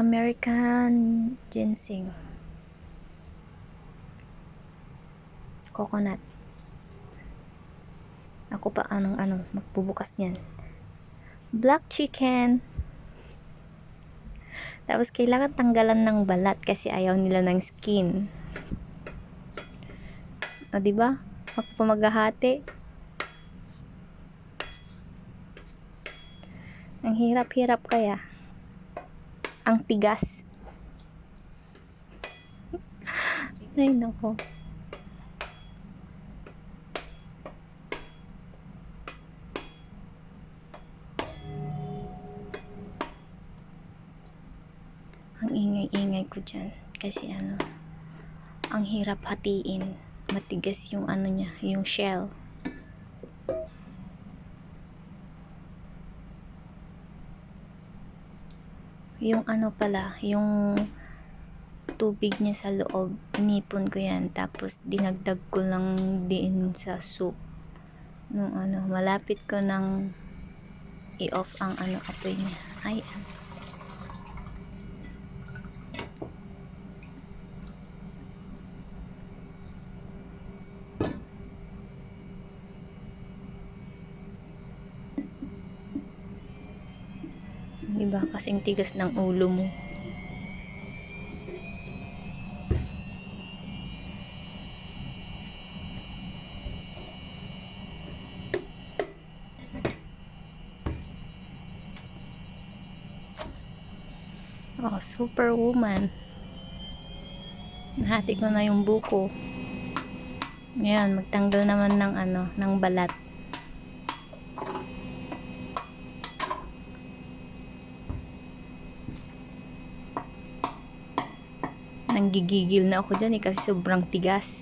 American ginseng. Coconut. Ako pa anong ano, magbubukas niyan. Black chicken. Tapos kailangan tanggalan ng balat kasi ayaw nila ng skin. O di ba? Ako pa maghahati. Ang hirap-hirap kaya. Ang tigas. Ay, nako. Ang ingay-ingay ko dyan. Kasi ano, ang hirap hatiin. Matigas yung ano niya, yung shell. Yung ano pala, yung tubig niya sa loob, inipon ko yan. Tapos dinagdag ko lang din sa soup. Nung ano, malapit ko nang i-off ang ano apoy niya. Ay, ano. Di ba? Kasing tigas ng ulo mo. Oh, superwoman. Nahati ko na yung buko. Ngayon, magtanggal naman ng ano, ng balat. Nanggigigil na ako dyan eh kasi sobrang tigas.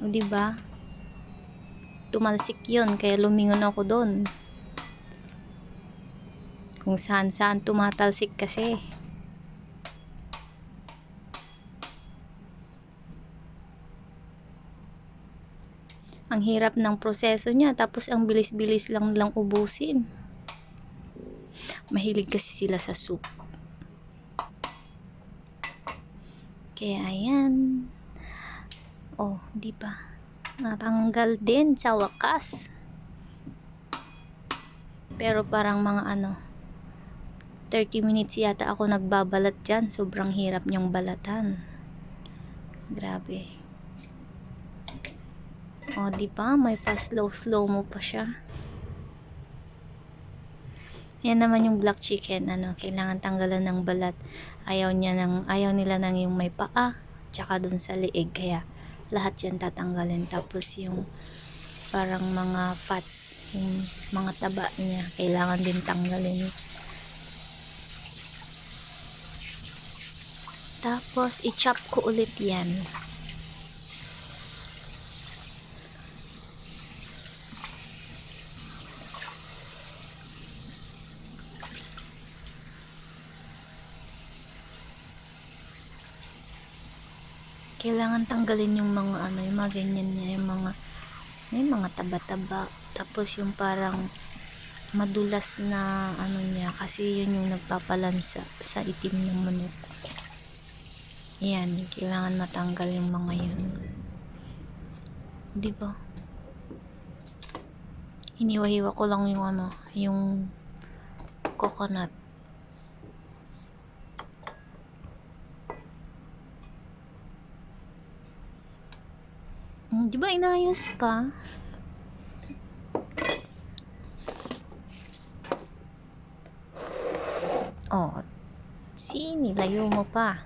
O di ba? Tumalsik 'yon kaya lumingon ako doon. Kung saan saan tumatalsik kasi. Ang hirap ng proseso niya tapos ang bilis-bilis lang lang ubusin. Mahilig kasi sila sa soup. Kaya ayan. Oh, di ba? Natanggal din sa wakas. Pero parang mga ano 30 minutes yata ako nagbabalat dyan. Sobrang hirap niyang balatan. Grabe. O, di ba? May pa slow slow mo pa siya. Yan naman yung black chicken, ano, kailangan tanggalan ng balat. Ayaw niya ng ayaw nila nang yung may paa, tsaka dun sa liig kaya lahat yan tatanggalin. Tapos yung parang mga fats, yung mga taba niya, kailangan din tanggalin. Tapos i-chop ko ulit yan. Kailangan tanggalin yung mga ano, yung mga ganyan niya, yung mga may mga taba-taba. Tapos yung parang madulas na ano niya kasi yun yung nagpapalansa sa itim ng manok. Yan, kailangan matanggal yung mga yun. 'Di ba? Hiniwa-hiwa ko lang yung ano, yung coconut. Di ba inayos pa? Oh, si nilayo mo pa.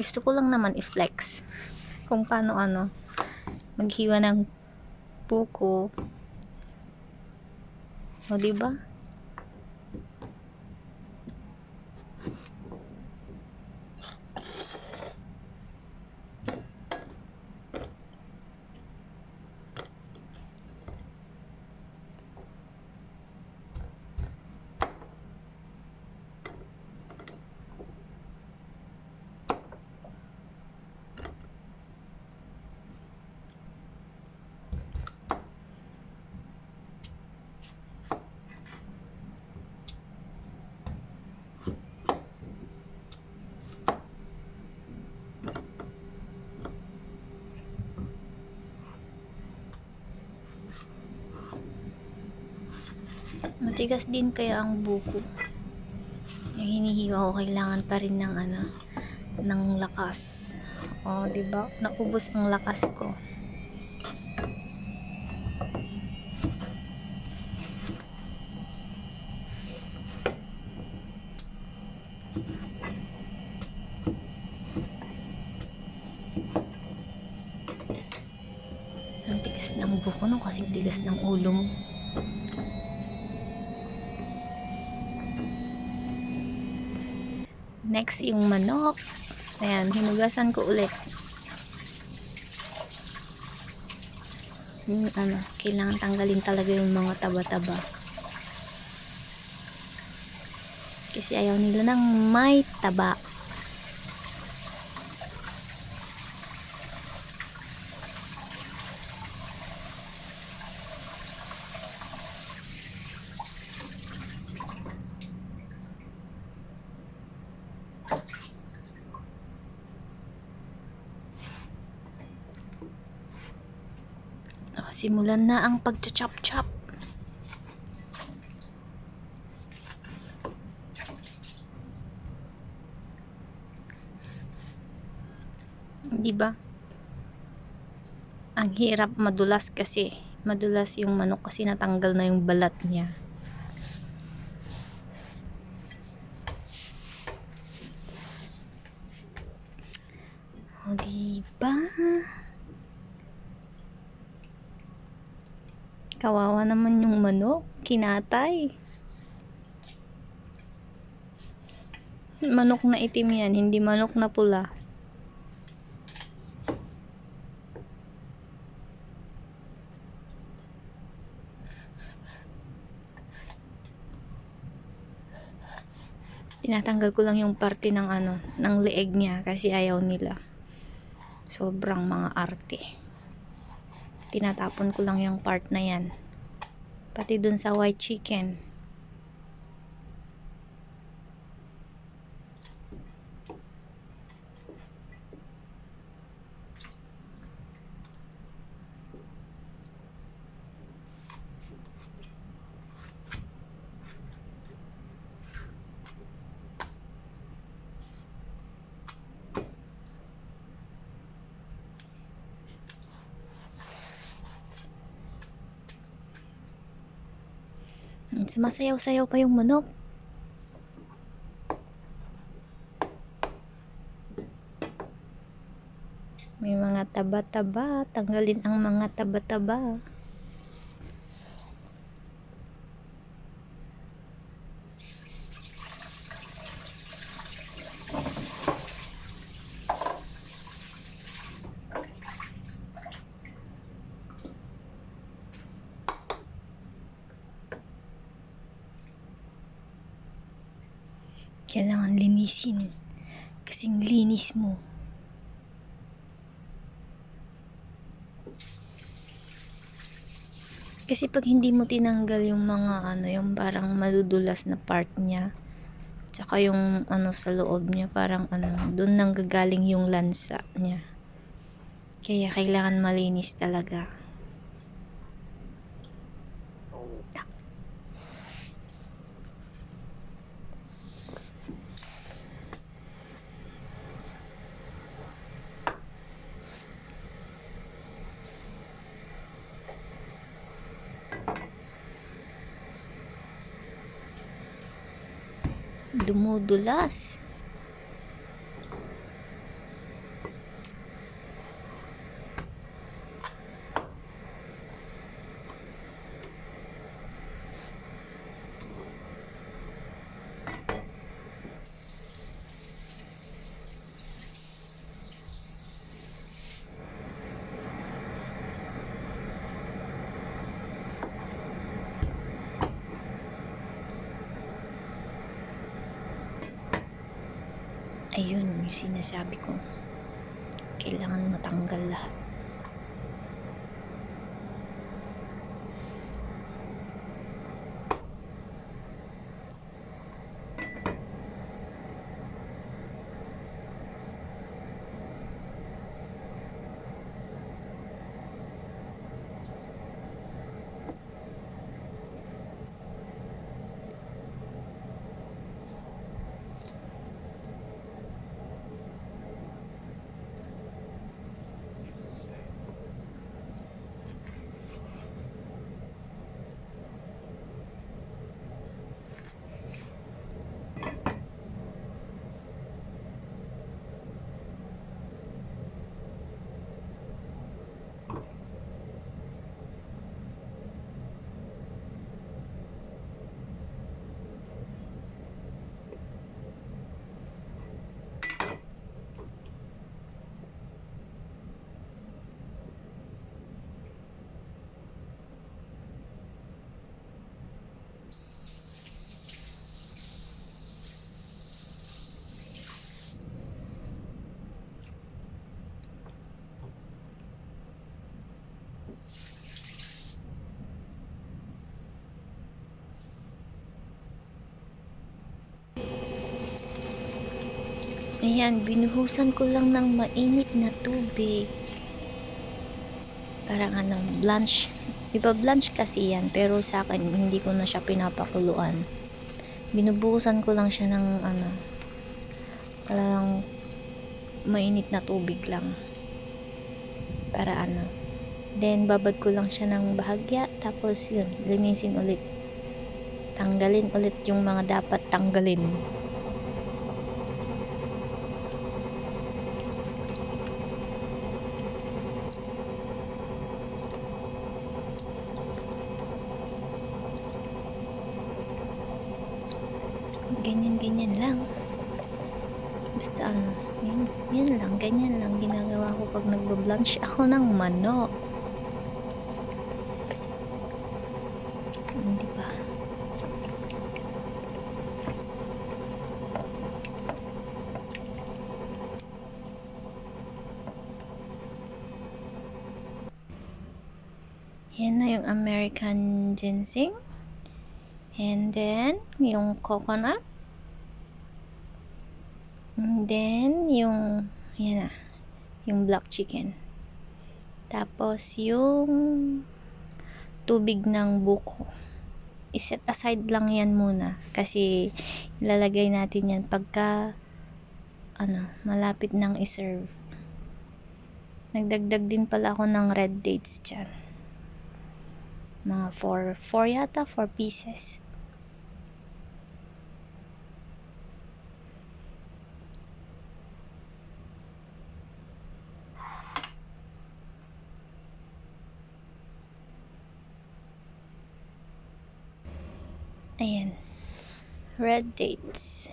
Gusto ko lang naman i-flex kung paano ano maghiwa ng buko. O, di ba? Matigas din kaya ang buko. Yung hinihiwa ko kailangan pa rin ng ano, ng lakas. O, di ba? Naubos ang lakas ko. Ang tigas ng buko no kasi tigas ng ulo mo. Next yung manok. Ayan, hinugasan ko ulit. Yung ano, kailangan tanggalin talaga yung mga taba-taba. Kasi ayaw nila ng may taba. Oh, simulan na ang pagcha-chop-chop. Di ba? Ang hirap madulas kasi. Madulas yung manok kasi natanggal na yung balat niya. O, di ba? Kawawa yung manok. Kinatay. Manok na itim yan, hindi manok na pula. Tinatanggal ko lang yung parte ng ano, ng leeg niya kasi ayaw nila. Sobrang mga arte tinatapon ko lang yung part na yan pati dun sa white chicken sumasayaw-sayaw pa yung manok. May mga taba-taba. Tanggalin ang mga taba-taba kailangan linisin. Kasing linis mo. Kasi pag hindi mo tinanggal yung mga ano yung parang madudulas na part niya tsaka yung ano sa loob niya parang ano doon nang gagaling yung lansa niya. Kaya kailangan malinis talaga dumudulas ayun yung sinasabi ko kailangan matanggal lahat Ayan, binuhusan ko lang ng mainit na tubig. Parang ano, blanch. Iba blanch kasi yan, pero sa akin, hindi ko na siya pinapakuluan. Binubuhusan ko lang siya ng ano, talagang mainit na tubig lang. Para ano. Then, babad ko lang siya ng bahagya. Tapos, yun, linisin ulit. Tanggalin ulit yung mga dapat tanggalin. Ganyan-ganyan lang. Basta ano, yan, yan lang, ganyan lang ginagawa ko pag nagbo-blanch ako ng manok. Hindi ba? Yan na yung American ginseng. And then, yung coconut. And then, yung, yan na, yung black chicken. Tapos, yung tubig ng buko. Iset aside lang yan muna. Kasi, ilalagay natin yan pagka, ano, malapit nang iserve. Nagdagdag din pala ako ng red dates dyan. Mga 4, 4 yata, 4 pieces. Ayan. Red dates.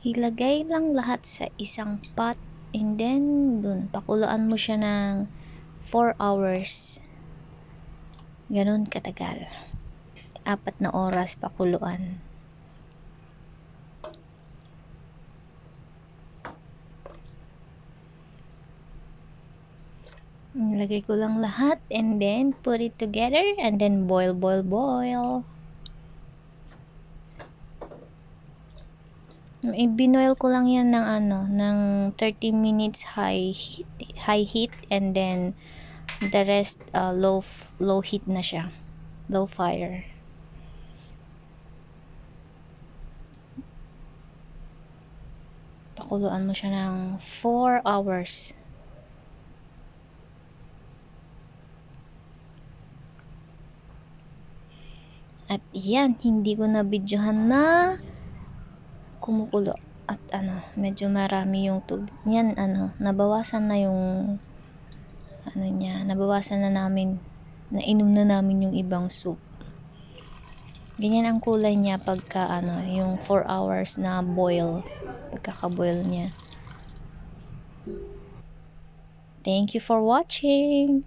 Ilagay lang lahat sa isang pot and then dun pakuluan mo siya ng 4 hours. Ganun katagal. Apat na oras pakuluan. Nilagay ko lang lahat and then put it together and then boil, boil, boil. Ibinoil ko lang yan ng ano, ng 30 minutes high heat, high heat and then the rest uh, low low heat na siya. Low fire. Pakuluan mo siya ng 4 hours. At yan, hindi ko na videohan na kumukulo at ano, medyo marami yung tubig. Yan ano, nabawasan na yung ano niya, nabawasan na namin nainom na namin yung ibang soup. Ganyan ang kulay niya pagka ano, yung 4 hours na boil, pagkaka-boil niya. Thank you for watching.